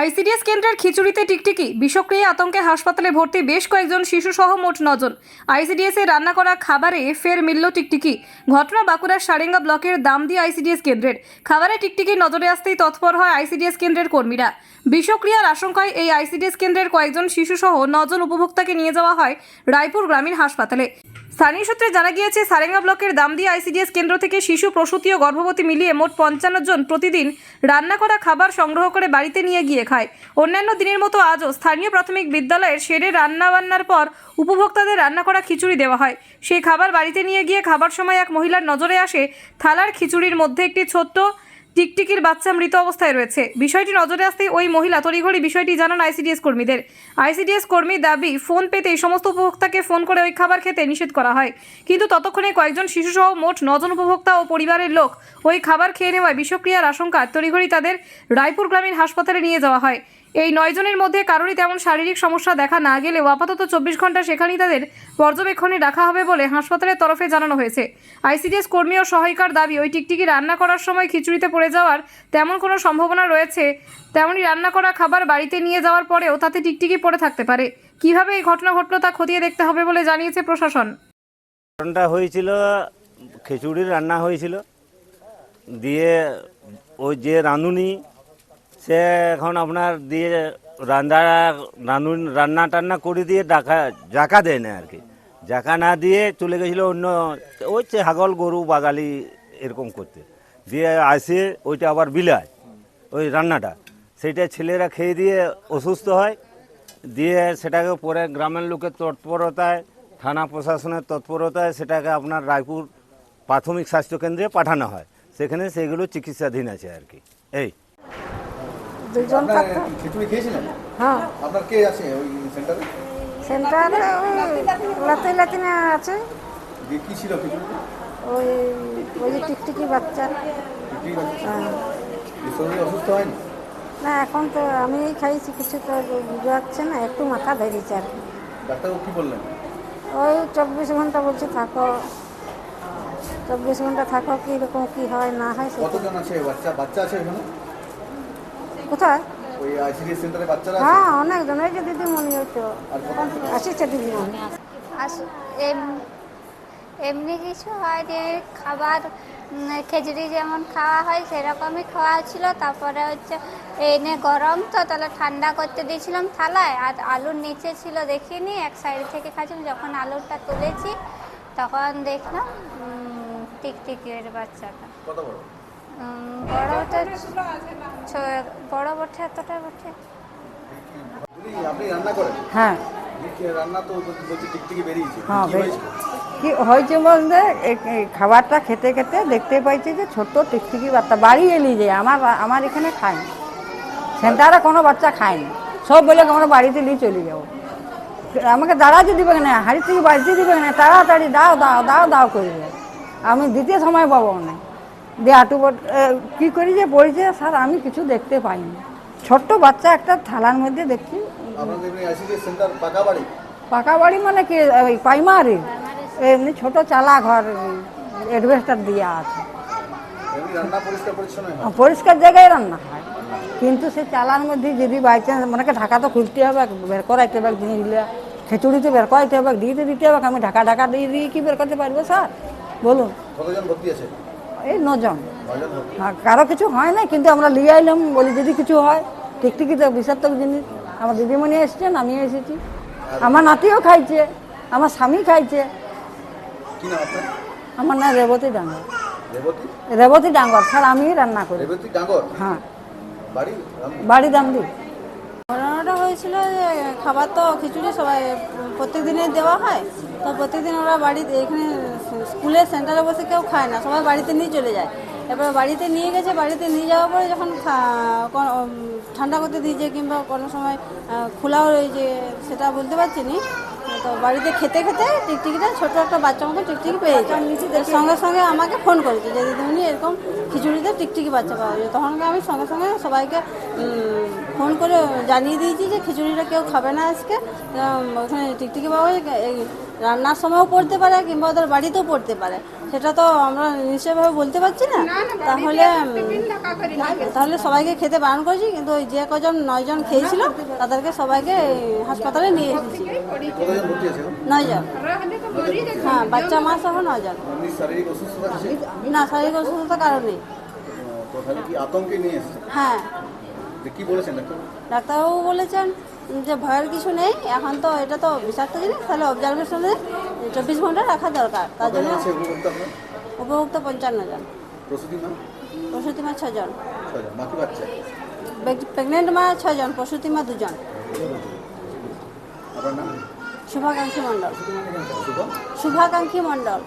ICDS কেন্দ্রের খিচুড়িতে টিকটিকি, বিষক্রিয়া, আতঙ্কে হাসপাতালে ভর্তি বেশ কয়েকজন শিশু সহ মোট নজন। আইসিডিএস এ রান্না করা খাবারে ফের মিলল টিকটিকি। ঘটনা বাঁকুড়ার সারেঙ্গা ব্লকের দামদি আইসিডিএস কেন্দ্রের। খাবারে টিকটিকি নজরে আসতেই তৎপর হয় আইসিডিএস কেন্দ্রের কর্মীরা। বিষক্রিয়ার আশঙ্কায় এই আইসিডিএস কেন্দ্রের কয়েকজন শিশু সহ নজন উপভোক্তাকে নিয়ে যাওয়া হয় রায়পুর গ্রামীণ হাসপাতালে। স্থানীয় সূত্রে জানা গিয়েছে, সারেঙ্গা ব্লকের দামদি আইসিডিএস কেন্দ্র থেকে শিশু, প্রসূতি ও গর্ভবতী মিলিয়ে মোট পঞ্চান্ন জন প্রতিদিন রান্না করা খাবার সংগ্রহ করে বাড়িতে নিয়ে গিয়ে খায়। অন্যান্য দিনের মতো আজও স্থানীয় প্রাথমিক বিদ্যালয়ের সেরে রান্না বান্নার পর উপভোক্তাদের রান্না করা খিচুড়ি দেওয়া হয়। সেই খাবার বাড়িতে নিয়ে গিয়ে খাবার সময় এক মহিলার নজরে আসে থালার খিচুড়ির মধ্যে একটি ছোট্ট টিকটিকির বাচ্চা মৃত অবস্থায় রয়েছে। বিষয়টি নজরে আসতে ওই মহিলা, তড়িঘড়ি বিষয়টি জানান আইসিডিএস কর্মীদের। আইসিডিএস কর্মী দাবি, ফোন পেতেই সমস্ত উপভোক্তাকে ফোন করে ওই খাবার খেতে নিষেধ করা হয়। কিন্তু ততক্ষণে কয়েকজন শিশুসহ মোট নজন উপভোক্তা ও পরিবারের লোক ওই খাবার খেয়ে নেওয়ায় বিষক্রিয়ার আশঙ্কা তড়িঘড়ি তাদের রায়পুর গ্রামীণ হাসপাতালে নিয়ে যাওয়া হয়। এই নয়জনের মধ্যে কারোরই তেমন শারীরিক সমস্যা দেখা না গেলেও আপাতত চব্বিশ ঘণ্টা সেখানেই তাদের পর্যবেক্ষণে রাখা হবে বলে হাসপাতালের তরফে জানানো হয়েছে। আইসিডিএস কর্মী ও সহায়িকার দাবি, ওই টিকটিকি রান্না করার সময় খিচুড়িতে পড়ে যাওয়ার তেমন কোনো সম্ভাবনা রয়েছে। তেমনই রান্না করা খাবার বাড়িতে নিয়ে যাওয়ার পরেও তাতে টিকটিকি পড়ে থাকতে পারে। কীভাবে এই ঘটনা ঘটলো তা খতিয়ে দেখতে হবে বলে জানিয়েছে প্রশাসন। ঘটনাটা হয়েছিল খিচুড়ির রান্না হয়েছিল। দিয়ে ওই যে রাঁধুনি সে এখন আপনার দিয়ে রান্না রাঁধুন রান্না টান্না করে দিয়ে ডাকা, জাকা দেয় না আর কি। জাকা না দিয়ে চলে গেছিল অন্য, ওই হাগল গরু বাগালি এরকম করতে। দিয়ে আসে, ওইটা আবার বিলায়, ওই রান্নাটা। সেইটা ছেলেরা খেয়ে দিয়ে অসুস্থ হয়। দিয়ে সেটাকে পরে গ্রামের লোকের তৎপরতায়, থানা প্রশাসনের তৎপরতায় সেটাকে আপনার রায়পুর প্রাথমিক স্বাস্থ্যকেন্দ্রে পাঠানো হয়। সেখানে সেগুলো চিকিৎসাধীন আছে আর কি। এই। দুজন খিচুড়ি খেয়েছিলেন? হ্যাঁ। আপনার কে আছে ওই সেন্টারে? সেন্টারে লাতে লাতিনে আছে। কি ছিল ওই ওই যে টিকটিকি বাচ্চা। হ্যাঁ। অসুস্থ হয়নি? না এখন তো আমি খাইছি কিছু তো বুঝাচ্ছে না একটু মাথা ধরেছে আর কি। ডাক্তারবাবু কি বললেন? ওই চব্বিশ ঘণ্টা বলছে থাকো। চব্বিশ ঘণ্টা থাকো কীরকম কী হয় না হয় কতজন আছে বাচ্চা? বাচ্চা আছে ওখানে কোথায়? ওই আইসিডিএস সেন্টারে বাচ্চারা আছে? হ্যাঁ অনেকজন। ওই যে দিদিমণি ওই তো। আসিছে দিদিমণি? আস- এম- এমনি কিছু হয়নি খাবার উম, খিচুড়ি যেমন খাওয়া হয় সেরকমই খাওয়া ছিল। তারপরে হচ্ছে এনে গরম তো তাহলে ঠান্ডা করতে দিয়েছিলাম থালায়। আর আলুর নিচে ছিল দেখিনি। এক সাইড থেকে খাচ্ছিলাম। যখন আলুটা তুলেছি তখন দেখলাম টিকটিকির বাচ্চাটা। কত বড়? উম, বড়টা ছ- বড় বটে এতটা বটে। আপনি রান্না করেন? হ্যাঁ। রান্না তো বলছি- বলছি টিকটিকি বেরিয়েছে। হ্যাঁ, কি কি হয়েছে বলতে খাবারটা খেতে খেতে দেখতে পাইছি যে ছোট্ট টিকটিকি বাচ্চা বাড়ি এলি যে আমার আমার এখানে খায়নি সেন্টারে কোনো বাচ্চা খায়নি সব বলে আমরা বাড়িতে নিয়ে চলে যাব। আমাকে দাঁড়াতে দিবে না হাড়ি থেকে বাড়িতে দিবে না তাড়াতাড়ি দাও দাও দাও দাও করবে আমি দিতে সময় পাবো না। দিয়ে হাঁটু এ, কি করি যে পড়েছে? স্যার আমি কিছু দেখতে পাইনি। ছোট্ট বাচ্চা একটা থালার মধ্যে দেখছি। পাকা বাড়ি? মানে কি? ওই প্রাইমারি। এমনি ছোট চালা ঘর অ্যাডভেস্টার দিয়ে আছে পরিষ্কার জায়গায় রান্না হয়। কিন্তু সে চালার মধ্যে যদি বাই চান্স মনে ঢাকা তো খুলতে হবে বের করাইতে হবে জিনিসগুলো খিচুড়িতে বের করাইতে হবে দিতে দিতে হবে আমি ঢাকা ঢাকা দিয়ে দিয়ে কি বের করতে পারব স্যার? বলুন। কতজন ভর্তি আছে? এই নজন। হ্যাঁ, কারও কিছু হয় না কিন্তু আমরা নিয়ে আইলাম বলি যদি কিছু হয় টিকটিকি তো বিষাক্তক জিনিস। আমার দিদিমণি এসছেন আমিও এসেছি। আমার নাতিও খাইছে আমার স্বামী খাইছে। কি নাম আমার না রেবতী ডাঙ্গর। রেবতী? ডাঙ্গর স্যার আমি রান্না করি। হ্যাঁ। বাড়ি? রাম- বাড়ি দাম দিই ঘটনাটা হয়েছিল যে খাবার তো খিচুড়ি সবাই প্রত্যেক দিনে দেওয়া হয়। তো প্রত্যেকদিন ওরা বাড়িতে এখানে স্কুলে সেন্টারে বসে কেউ খায় না সবাই বাড়িতে নিয়ে চলে যায়। এবার বাড়িতে নিয়ে গেছে বাড়িতে নিয়ে যাওয়ার পরে যখন ঠান্ডা করতে দিয়েছে কিংবা কোনো সময় খোলাও রয়েছে সেটা বলতে পারছি নি। তো বাড়িতে খেতে খেতে টিকটিকিটা ছোট একটা বাচ্চা মতো টিকটিকি পেয়েছে সঙ্গে সঙ্গে আমাকে ফোন করেছে যে দিদিমণি এরকম খিচুড়িতে টিকটিকি বাচ্চা পাওয়া যায়। তখন আমি সঙ্গে সঙ্গে সবাইকে ফোন করে জানিয়ে দিয়েছি যে খিচুড়িটা কেউ খাবে না আজকে। ওখানে টিকটিকি পাওয়া যায় এই রান্নার সময়ও পড়তে পারে কিংবা ওদের বাড়িতেও পড়তে পারে। সেটা তো আমরা নিশ্চয়ভাবে বলতে পারছি না। তাহলে তাহলে সবাইকে খেতে বারণ করেছি কিন্তু ওই যে কজন নয়জন খেয়েছিল তাদেরকে সবাইকে হাসপাতালে নিয়ে এসেছি? নয়জন হ্যাঁ বাচ্চা মা সহ নয়জন না শারীরিক অসুস্থতার কারণে তো তাহলে কি আতঙ্কে নিয়ে এসছে হ্যাঁ। যে কি বলেছেন ডাক্তার ডাক্তারবাবু বলেছেন যে ভয়ের কিছু নেই এখন তো এটা তো বিষাক্ত জিনিস তাহলে অবজারভেশনে চব্বিশ ঘণ্টা রাখা দরকার তার জন্য উপভোক্তা পঞ্চান্ন জন। প্রসূতি মা? ছজন প্রেগনেন্ট মা ছজন প্রসূতি মা দুজন। শুভাকাঙ্ক্ষী মণ্ডল। শুভাকাঙ্ক্ষী মণ্ডল।